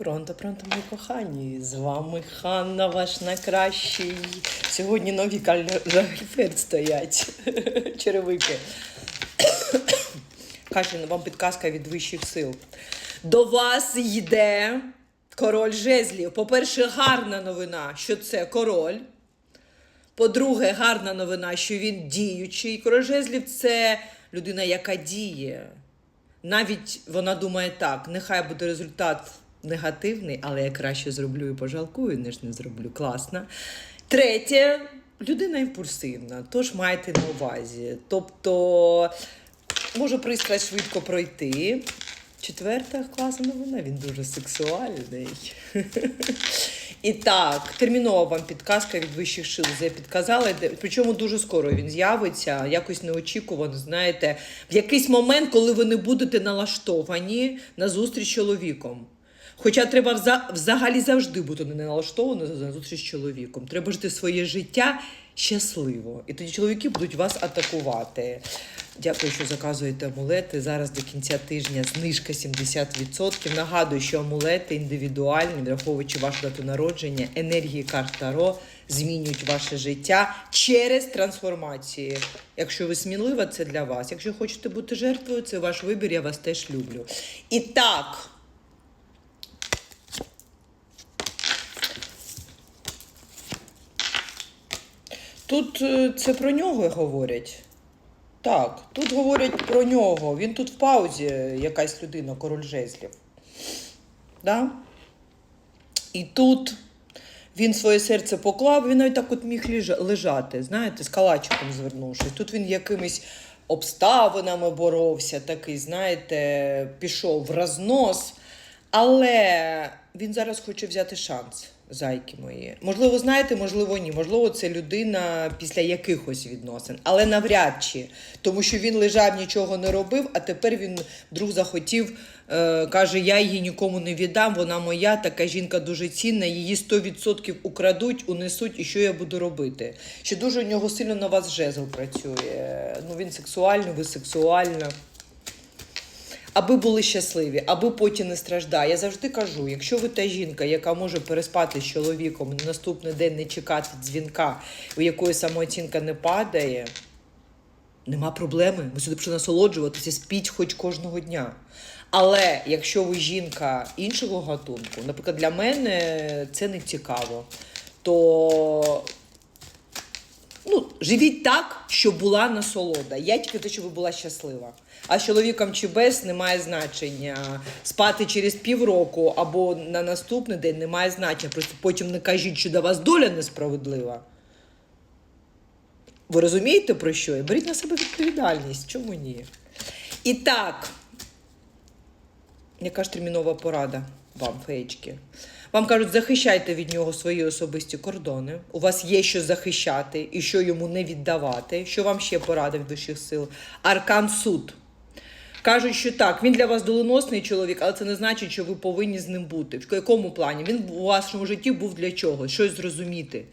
Пронто, пронто, мої кохані. З вами Ханна, ваш найкращий. Сьогодні нові кальфет стоять. Черевики. Кашин, вам підказка від вищих сил. До вас йде король жезлів. По-перше, гарна новина, що це король. По-друге, гарна новина, що він діючий. Король жезлів це людина, яка діє. Навіть вона думає так: нехай буде результат негативний, але я краще зроблю і пожалкую, ніж не зроблю. Класно. Третє, людина імпульсивна, тож майте на увазі. Тобто, може пристрасть швидко пройти. Четверта класна новина, він дуже сексуальний. І так, термінова вам підказка від вищих сил. Я підказала, причому дуже скоро він з'явиться, якось неочікувано, знаєте, в якийсь момент, коли ви не будете налаштовані на зустріч з чоловіком. Хоча треба взагалі завжди бути не налаштованим на зустріч з чоловіком. Треба жити своє життя щасливо. І тоді чоловіки будуть вас атакувати. Дякую, що заказуєте амулети. Зараз до кінця тижня знижка 70%. Нагадую, що амулети індивідуальні, враховуючи вашу дату народження, енергії карт Таро змінюють ваше життя через трансформації. Якщо ви смілива, це для вас. Якщо хочете бути жертвою, це ваш вибір, я вас теж люблю. І так. Тут е, це про нього говорять. Так, тут говорять про нього. Він тут в паузі, якась людина, король жезлів. Да? І тут він своє серце поклав, він навіть так от міг лежати, знаєте, з калачиком звернувшись. Тут він якимись обставинами боровся, такий, знаєте, пішов в рознос. Але він зараз хоче взяти шанс, зайки мої. Можливо, знаєте, можливо, ні. Можливо, це людина після якихось відносин, але навряд чи. Тому що він лежав, нічого не робив, а тепер він вдруг захотів, е, каже: я її нікому не віддам, вона моя, така жінка дуже цінна, її 100% украдуть, унесуть, і що я буду робити? Ще дуже у нього сильно на вас жезл працює. Ну, він сексуальний, ви сексуальна аби були щасливі, аби потім не страждає. Я завжди кажу: якщо ви та жінка, яка може переспати з чоловіком на наступний день не чекати дзвінка, у якої самооцінка не падає, нема проблеми. Ми сюди прийшли насолоджуватися, спіть хоч кожного дня. Але якщо ви жінка іншого гатунку, наприклад, для мене це не цікаво, то ну, живіть так, щоб була насолода. Я тільки те, щоб була щаслива. А з чоловіком чи без немає значення. Спати через півроку або на наступний день немає значення. Просто потім не кажіть, що до вас доля несправедлива. Ви розумієте про що? я? Беріть на себе відповідальність. Чому ні? І так, яка ж термінова порада вам, феєчки? Вам кажуть, захищайте від нього свої особисті кордони. У вас є що захищати і що йому не віддавати. Що вам ще порада від вищих сил? Аркан суд. Кажуть, що так, він для вас доленосний чоловік, але це не значить, що ви повинні з ним бути. В якому плані? Він у вашому житті був для чого? Щось зрозуміти.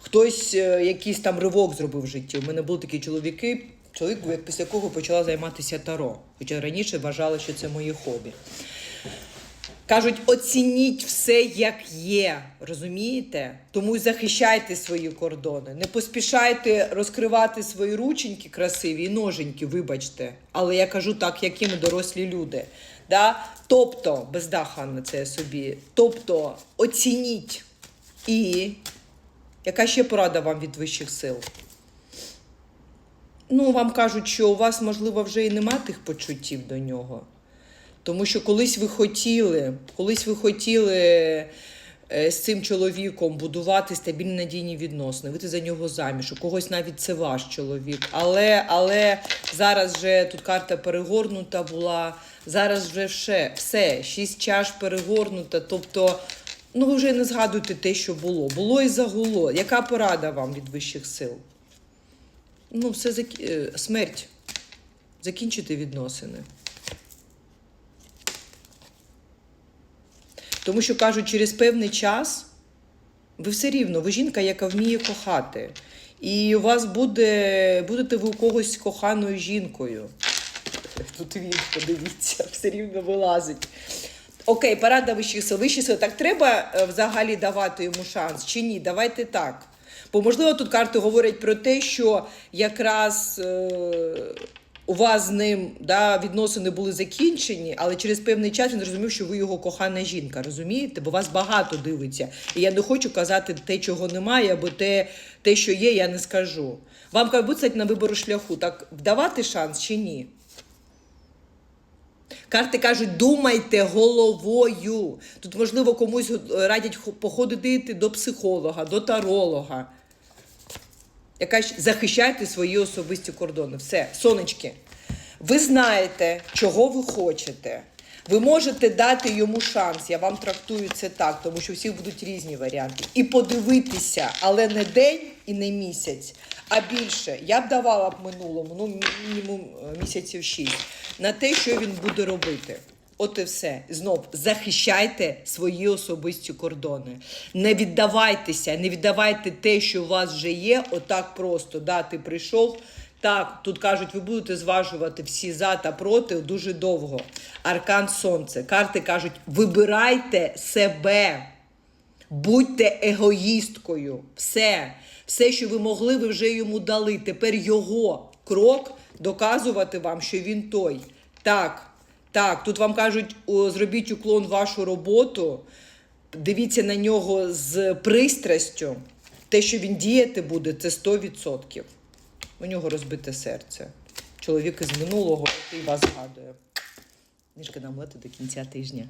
Хтось е, якийсь там ривок зробив в житті. У мене були такі чоловіки, чоловік, після кого почала займатися таро. Хоча раніше вважала, що це моє хобі. Кажуть, оцініть все, як є. Розумієте? Тому захищайте свої кордони. Не поспішайте розкривати свої рученьки красиві і ноженьки, вибачте. Але я кажу так, які ми дорослі люди. Да? Тобто, бездаха на це собі. Тобто, оцініть. І яка ще порада вам від вищих сил? Ну, вам кажуть, що у вас, можливо, вже і нема тих почуттів до нього. Тому що колись ви хотіли, колись ви хотіли е, з цим чоловіком будувати стабільні надійні відносини, вийти за нього заміж. У когось навіть це ваш чоловік. Але, але зараз вже тут карта перегорнута була. Зараз вже все, все, шість чаш перегорнута. Тобто, ну ви вже не згадуйте те, що було. Було і загуло. Яка порада вам від вищих сил? Ну, все зак... е, смерть. Закінчити відносини. Тому що кажуть, через певний час ви все рівно, ви жінка, яка вміє кохати. І у вас буде, будете ви у когось коханою жінкою. Тут він, подивіться, все рівно вилазить. Окей, порада вищих сил. Вищі сили. Так треба е, взагалі давати йому шанс чи ні? Давайте так. Бо, можливо, тут карти говорять про те, що якраз е, у вас з ним да, відносини були закінчені, але через певний час він зрозумів, що ви його кохана жінка, розумієте? Бо вас багато дивиться. І я не хочу казати те, чого немає, або те, те що є, я не скажу. Вам кажуть, будь на вибору шляху. Так давати шанс чи ні? Карти кажуть, думайте головою. Тут, можливо, комусь е, радять походити до психолога, до таролога. Якась захищайте свої особисті кордони. Все, сонечки. Ви знаєте, чого ви хочете. Ви можете дати йому шанс. Я вам трактую це так, тому що всіх будуть різні варіанти. І подивитися, але не день і не місяць, а більше. Я б давала б минулому, ну мінімум е, місяців шість, на те, що він буде робити. От і все. Знов захищайте свої особисті кордони. Не віддавайтеся, не віддавайте те, що у вас вже є, отак просто. Да, ти прийшов. Так, тут кажуть, ви будете зважувати всі за та проти дуже довго. Аркан Сонце. Карти кажуть, вибирайте себе. Будьте егоїсткою. Все. Все, що ви могли, ви вже йому дали. Тепер його крок доказувати вам, що він той. Так, так, тут вам кажуть, зробіть уклон вашу роботу, дивіться на нього з пристрастю. Те, що він діяти буде, це 100%. У нього розбите серце. Чоловік із минулого, і вас згадує. Книжка нам лети до кінця тижня.